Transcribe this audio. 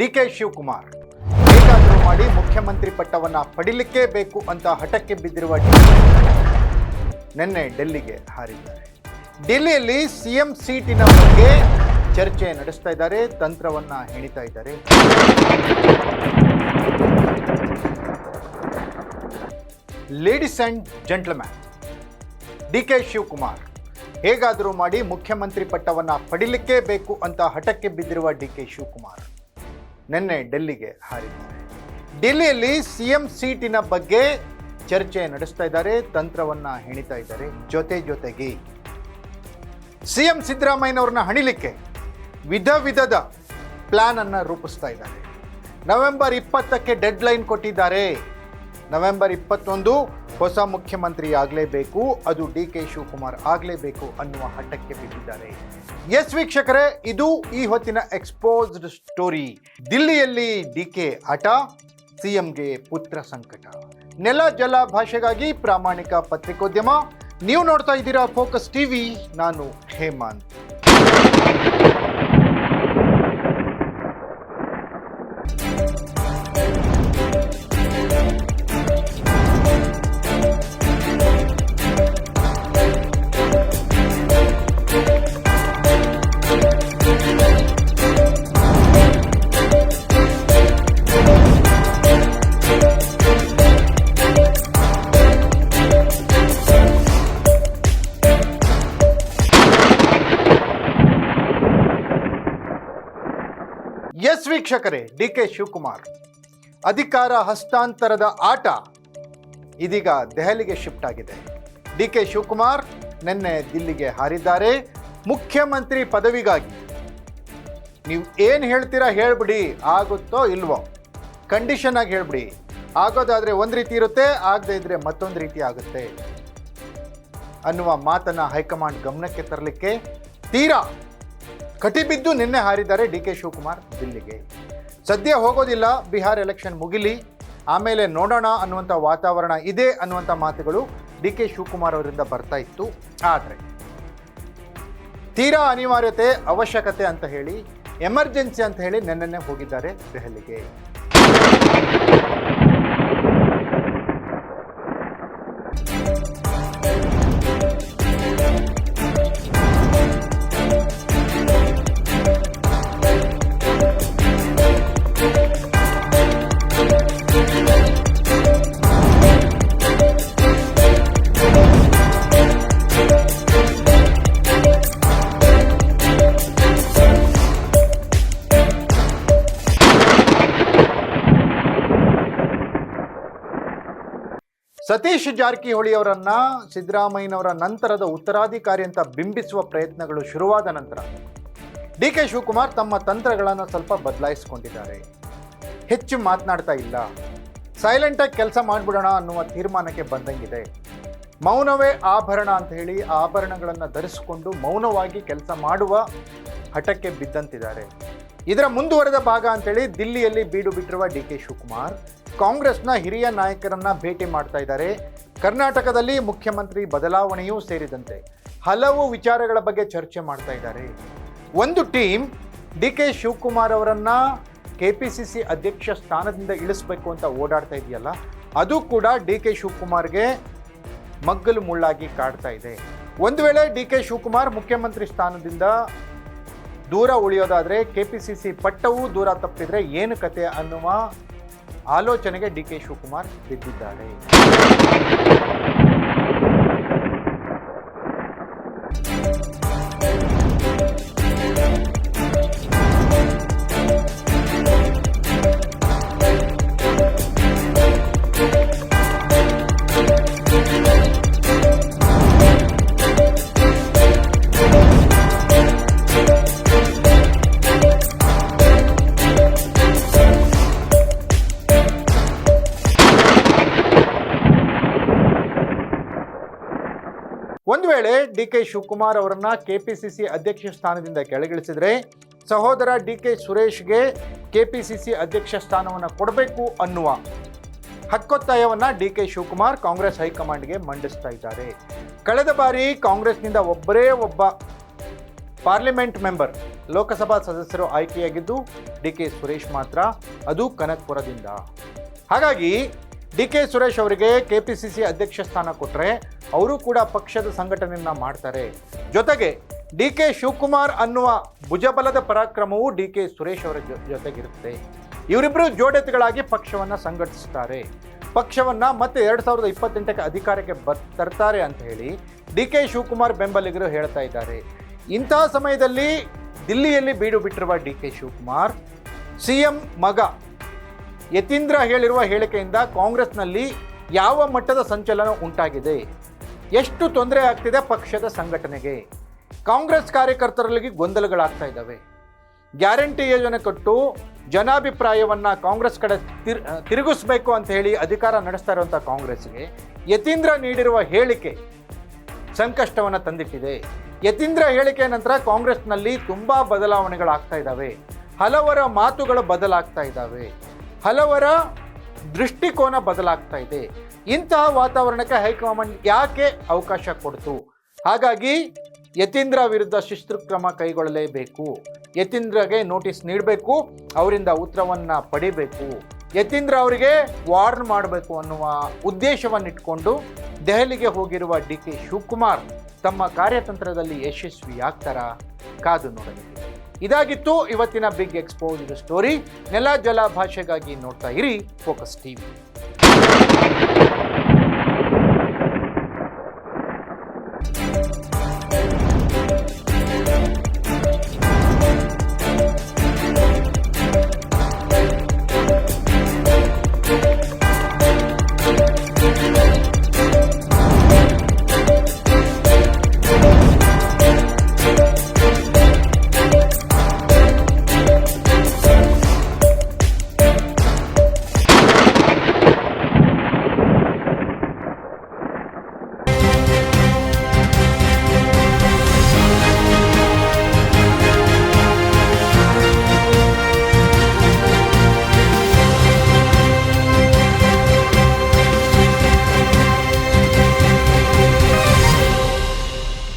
D K Shivakumar. ಹೇಗಾದರೂ ಮಾಡಿ ಮುಖ್ಯಮಂತ್ರಿ ಪಟ್ಟವನ್ನ ಪಡಿಲಿಕ್ಕೇ ಬೇಕು ಅಂತ ಹಠಕ್ಕೆ ಬಿದ್ದಿರುವ ನಿನ್ನೆ ಡೆಲ್ಲಿಗೆ ಹಾರಿದ್ದಾರೆ. ಡೆಲ್ಲಿಯಲ್ಲಿ ಸಿಎಂ ಸೀಟಿನ ಬಗ್ಗೆ ಚರ್ಚೆ ನಡೆಸ್ತಾ ಇದ್ದಾರೆ, ತಂತ್ರವನ್ನ ಹೆಣಿತಾ ಇದ್ದಾರೆ. Ladies and gentleman D K Shivakumar, ಹೇಗಾದರೂ ಮಾಡಿ ಮುಖ್ಯಮಂತ್ರಿ ಪಟ್ಟವನ್ನ ಪಡಿಲಿಕ್ಕೇ ಬೇಕು ಅಂತ ಹಠಕ್ಕೆ ಬಿದ್ದಿರುವ ಡಿ ಕೆ ಶಿವಕುಮಾರ್. ನಿನ್ನೆ ಡೆಲ್ಲಿಗೆ ಹಾರಿದ್ದಾರೆ. ಡೆಲ್ಲಿಯಲ್ಲಿ ಸಿಎಂ ಸೀಟಿನ ಬಗ್ಗೆ ಚರ್ಚೆ ನಡೆಸ್ತಾ ಇದ್ದಾರೆ, ತಂತ್ರವನ್ನ ಹೆಣಿತಾ ಇದ್ದಾರೆ. ಜೊತೆ ಜೊತೆಗೆ ಸಿಎಂ ಸಿದ್ದರಾಮಯ್ಯನವ್ರನ್ನ ಹಣಿಲಿಕ್ಕೆ ವಿಧ ವಿಧದ ಪ್ಲಾನ್ ಅನ್ನ ರೂಪಿಸ್ತಾ ಇದ್ದಾರೆ. ನವೆಂಬರ್ ಇಪ್ಪತ್ತಕ್ಕೆ ಡೆಡ್ ಲೈನ್ ಕೊಟ್ಟಿದ್ದಾರೆ. ನವೆಂಬರ್ ಇಪ್ಪತ್ತೊಂದು ಹೊಸ ಮುಖ್ಯಮಂತ್ರಿ ಆಗಲೇಬೇಕು ಅದು ಡಿ ಕೆ ಶಿವಕುಮಾರ್ ಆಗಲೇಬೇಕು ಅನ್ನುವ ಹಠಕ್ಕೆ ಬಿದ್ದಿದ್ದಾರೆ. ಎಸ್ ವೀಕ್ಷಕರೇ, ಇದು ಈ ಹೊತ್ತಿನ ಎಕ್ಸ್ಪೋಸ್ಡ್ ಸ್ಟೋರಿ ದಿಲ್ಲಿಯಲ್ಲಿ ಡಿ ಕೆ ಹಠ, ಸಿಎಂಗೆ ಪುತ್ರ ಸಂಕಟ. ನೆಲ ಜಲ ಭಾಷೆಗಾಗಿ ಪ್ರಾಮಾಣಿಕ ಪತ್ರಿಕೋದ್ಯಮ. ನೀವು ನೋಡ್ತಾ ಇದ್ದೀರಾ ಫೋಕಸ್ ಟಿವಿ ನಾನು ಹೇಮಂತ್. ವೀಕ್ಷಕರೇ ಡಿ ಕೆ ಶಿವಕುಮಾರ್. ಅಧಿಕಾರ ಹಸ್ತಾಂತರದ ಆಟ ಇದೀಗ ದೆಹಲಿಗೆ ಶಿಫ್ಟ್ ಆಗಿದೆ. ಡಿ ಕೆ ಶಿವಕುಮಾರ್ ನಿನ್ನೆ ದಿಲ್ಲಿಗೆ ಹಾರಿದ್ದಾರೆ. ಮುಖ್ಯಮಂತ್ರಿ ಪದವಿಗಾಗಿ ನೀವು ಏನು ಹೇಳ್ತೀರಾ ಹೇಳ್ಬಿಡಿ, ಆಗುತ್ತೋ ಇಲ್ವೋ? ಕಂಡೀಷನ್ ಆಗಿ ಹೇಳ್ಬಿಡಿ. ಆಗೋದಾದರೆ ಒಂದು ರೀತಿ ಇರುತ್ತೆ, ಆಗದೆ ಇದ್ರೆ ಮತ್ತೊಂದು ರೀತಿ ಆಗುತ್ತೆ ಅನ್ನುವ ಮಾತನ್ನು ಹೈಕಮಾಂಡ್ ಗಮನಕ್ಕೆ ತರಲಿಕ್ಕೆ ತೀರಾ ಕಟಿಬಿದ್ದು ನಿನ್ನೆ ಹಾರಿದ್ದಾರೆ ಡಿ ಕೆ ಶಿವಕುಮಾರ್ ದಿಲ್ಲಿಗೆ. ಸದ್ಯ ಹೋಗೋದಿಲ್ಲ, ಬಿಹಾರ್ ಎಲೆಕ್ಷನ್ ಮುಗಿಲಿ, ಆಮೇಲೆ ನೋಡೋಣ ಅನ್ನುವಂಥ ವಾತಾವರಣ ಇದೆ ಅನ್ನುವಂಥ ಮಾತುಗಳು ಡಿ ಕೆ ಶಿವಕುಮಾರ್ ಅವರಿಂದ ಬರ್ತಾ ಇತ್ತು. ಆದರೆ ತೀರಾ ಅನಿವಾರ್ಯತೆ, ಅವಶ್ಯಕತೆ ಅಂತ ಹೇಳಿ, ಎಮರ್ಜೆನ್ಸಿ ಅಂತ ಹೇಳಿ ನೆನ್ನೆನೆ ಹೋಗಿದ್ದಾರೆ ದೆಹಲಿಗೆ. ಸತೀಶ್ ಜಾರಕಿಹೊಳಿ ಅವರನ್ನ ಸಿದ್ದರಾಮಯ್ಯನವರ ನಂತರದ ಉತ್ತರಾಧಿಕಾರಿ ಅಂತ ಬಿಂಬಿಸುವ ಪ್ರಯತ್ನಗಳು ಶುರುವಾದ ನಂತರ ಡಿ ಕೆ ಶಿವಕುಮಾರ್ ತಮ್ಮ ತಂತ್ರಗಳನ್ನು ಸ್ವಲ್ಪ ಬದಲಾಯಿಸಿಕೊಂಡಿದ್ದಾರೆ. ಹೆಚ್ಚು ಮಾತನಾಡ್ತಾ ಇಲ್ಲ. ಸೈಲೆಂಟಾಗಿ ಕೆಲಸ ಮಾಡಿಬಿಡೋಣ ಅನ್ನುವ ತೀರ್ಮಾನಕ್ಕೆ ಬಂದಂಗಿದೆ. ಮೌನವೇ ಆಭರಣ ಅಂತ ಹೇಳಿ ಆಭರಣಗಳನ್ನು ಧರಿಸಿಕೊಂಡು ಮೌನವಾಗಿ ಕೆಲಸ ಮಾಡುವ ಹಠಕ್ಕೆ ಬಿದ್ದಂತಿದ್ದಾರೆ. ಇದರ ಮುಂದುವರೆದ ಭಾಗ ಅಂತೇಳಿ ದಿಲ್ಲಿಯಲ್ಲಿ ಬೀಡು ಬಿಟ್ಟಿರುವ ಡಿ ಕೆ ಶಿವಕುಮಾರ್ ಕಾಂಗ್ರೆಸ್ನ ಹಿರಿಯ ನಾಯಕರನ್ನ ಭೇಟಿ ಮಾಡ್ತಾ ಇದ್ದಾರೆ. ಕರ್ನಾಟಕದಲ್ಲಿ ಮುಖ್ಯಮಂತ್ರಿ ಬದಲಾವಣೆಯೂ ಸೇರಿದಂತೆ ಹಲವು ವಿಚಾರಗಳ ಬಗ್ಗೆ ಚರ್ಚೆ ಮಾಡ್ತಾ ಇದ್ದಾರೆ. ಒಂದು ಟೀಮ್ ಡಿ ಕೆ ಶಿವಕುಮಾರ್ ಅವರನ್ನ ಕೆ ಪಿ ಸಿ ಸಿ ಅಧ್ಯಕ್ಷ ಸ್ಥಾನದಿಂದ ಇಳಿಸ್ಬೇಕು ಅಂತ ಓಡಾಡ್ತಾ ಇದೆಯಲ್ಲ, ಅದು ಕೂಡ ಡಿ ಕೆ ಶಿವಕುಮಾರ್ಗೆ ಮಗ್ಗಲು ಮುಳ್ಳಾಗಿ ಕಾಡ್ತಾ ಇದೆ. ಒಂದು ವೇಳೆ ಡಿ ಕೆ ಶಿವಕುಮಾರ್ ಮುಖ್ಯಮಂತ್ರಿ ಸ್ಥಾನದಿಂದ ದೂರ ಉಳಿಯೋದಾದರೆ ಕೆ ಪಿ ಸಿ ಸಿ ಪಟ್ಟವೂ ದೂರ ತಪ್ಪಿದರೆ ಏನು ಕತೆ ಅನ್ನುವ ಆಲೋಚನೆಗೆ ಡಿ ಕೆ ಶಿವಕುಮಾರ್ ಬಿದ್ದಿದ್ದಾರೆ. ಒಂದು ವೇಳೆ ಡಿ ಕೆ ಶಿವಕುಮಾರ್ ಅವರನ್ನ ಕೆಪಿಸಿಸಿ ಅಧ್ಯಕ್ಷ ಸ್ಥಾನದಿಂದ ಕೆಳಗಿಳಿಸಿದ್ರೆ ಸಹೋದರ ಡಿ ಕೆ ಸುರೇಶ್ಗೆ ಕೆಪಿಸಿಸಿ ಅಧ್ಯಕ್ಷ ಸ್ಥಾನವನ್ನು ಕೊಡಬೇಕು ಅನ್ನುವ ಹಕ್ಕೊತ್ತಾಯವನ್ನು ಡಿ ಕೆ ಶಿವಕುಮಾರ್ ಕಾಂಗ್ರೆಸ್ ಹೈಕಮಾಂಡ್ಗೆ ಮಂಡಿಸ್ತಾ ಇದ್ದಾರೆ. ಕಳೆದ ಬಾರಿ ಕಾಂಗ್ರೆಸ್ನಿಂದ ಒಬ್ಬರೇ ಒಬ್ಬ ಪಾರ್ಲಿಮೆಂಟ್ ಮೆಂಬರ್, ಲೋಕಸಭಾ ಸದಸ್ಯರು ಆಯ್ಕೆಯಾಗಿದ್ದು ಡಿ ಕೆ ಸುರೇಶ್ ಮಾತ್ರ, ಅದು ಕನಕ್ಪುರದಿಂದ. ಹಾಗಾಗಿ ಡಿ ಕೆ ಸುರೇಶ್ ಅವರಿಗೆ ಕೆ ಪಿ ಸಿ ಸಿ ಅಧ್ಯಕ್ಷ ಸ್ಥಾನ ಕೊಟ್ಟರೆ ಅವರು ಕೂಡ ಪಕ್ಷದ ಸಂಘಟನೆಯನ್ನ ಮಾಡ್ತಾರೆ. ಜೊತೆಗೆ ಡಿ ಕೆ ಶಿವಕುಮಾರ್ ಅನ್ನುವ ಭುಜಬಲದ ಪರಾಕ್ರಮವು ಡಿ ಕೆ ಸುರೇಶ್ ಅವರ ಜೊತೆಗಿರುತ್ತೆ. ಇವರಿಬ್ಬರು ಜೋಡೆತ್ತುಗಳಾಗಿ ಪಕ್ಷವನ್ನು ಸಂಘಟಿಸ್ತಾರೆ. ಪಕ್ಷವನ್ನು ಮತ್ತೆ ಎರಡು ಸಾವಿರದ ಇಪ್ಪತ್ತೆಂಟಕ್ಕೆ ಅಧಿಕಾರಕ್ಕೆ ಬ ತರ್ತಾರೆ ಅಂತ ಹೇಳಿ ಡಿ ಕೆ ಶಿವಕುಮಾರ್ ಬೆಂಬಲಿಗರು ಹೇಳ್ತಾ ಇದ್ದಾರೆ. ಇಂತಹ ಸಮಯದಲ್ಲಿ ದಿಲ್ಲಿಯಲ್ಲಿ ಬೀಡು ಬಿಟ್ಟಿರುವ D K Shivakumar, C M ಮಗ ಯತೀಂದ್ರ ಹೇಳಿರುವ ಹೇಳಿಕೆಯಿಂದ ಕಾಂಗ್ರೆಸ್ನಲ್ಲಿ ಯಾವ ಮಟ್ಟದ ಸಂಚಲನ ಉಂಟಾಗಿದೆ? ಎಷ್ಟು ತೊಂದರೆ ಆಗ್ತಿದೆ ಪಕ್ಷದ ಸಂಘಟನೆಗೆ? ಕಾಂಗ್ರೆಸ್ ಕಾರ್ಯಕರ್ತರಲ್ಲಿ ಗೊಂದಲಗಳಾಗ್ತಾ ಇದ್ದಾವೆ. ಗ್ಯಾರಂಟಿ ಯೋಜನೆ ಕೊಟ್ಟು, ಜನಾಭಿಪ್ರಾಯವನ್ನ ಕಾಂಗ್ರೆಸ್ ಕಡೆ ತಿರ್ ತಿರುಗಿಸ್ಬೇಕು ಅಂತ ಹೇಳಿ ಅಧಿಕಾರ ನಡೆಸ್ತಾ ಇರುವಂಥ ಕಾಂಗ್ರೆಸ್ಗೆ ಯತೀಂದ್ರ ನೀಡಿರುವ ಹೇಳಿಕೆ ಸಂಕಷ್ಟವನ್ನು ತಂದಿಟ್ಟಿದೆ. ಯತೀಂದ್ರ ಹೇಳಿಕೆ ನಂತರ ಕಾಂಗ್ರೆಸ್ನಲ್ಲಿ ತುಂಬಾ ಬದಲಾವಣೆಗಳಾಗ್ತಾ ಇದ್ದಾವೆ. ಹಲವರ ಮಾತುಗಳು ಬದಲಾಗ್ತಾ ಇದ್ದಾವೆ. ಹಲವರ ದೃಷ್ಟಿಕೋನ ಬದಲಾಗ್ತಾ ಇದೆ. ಇಂತಹ ವಾತಾವರಣಕ್ಕೆ ಹೈಕಮಾಂಡ್ ಯಾಕೆ ಅವಕಾಶ ಕೊಡ್ತು? ಹಾಗಾಗಿ ಯತೀಂದ್ರ ವಿರುದ್ಧ ಶಿಸ್ತು ಕ್ರಮ ಕೈಗೊಳ್ಳಲೇಬೇಕು. ಯತೀಂದ್ರಗೆ ನೋಟಿಸ್ ನೀಡಬೇಕು, ಅವರಿಂದ ಉತ್ತರವನ್ನು ಪಡಿಬೇಕು. ಯತೀಂದ್ರ ಅವರಿಗೆ ವಾರ್ನ್ ಮಾಡಬೇಕು ಅನ್ನುವ ಉದ್ದೇಶವನ್ನಿಟ್ಕೊಂಡು ದೆಹಲಿಗೆ ಹೋಗಿರುವ ಡಿ ಕೆ ಶಿವಕುಮಾರ್ ತಮ್ಮ ಕಾರ್ಯತಂತ್ರದಲ್ಲಿ ಯಶಸ್ವಿಯಾಗ್ತಾರಾ? ಕಾದು ನೋಡಬೇಕು ಇದಾಗಿತ್ತು ಇವತ್ತಿನ ಬಿಗ್ ಎಕ್ಸ್ಪೋಸ್ಡ್ ಸ್ಟೋರಿ ನೆಲ ಜಲ ಭಾಷೆಗಾಗಿ ನೋಡ್ತಾ ಇರಿ ಫೋಕಸ್ ಟಿವಿ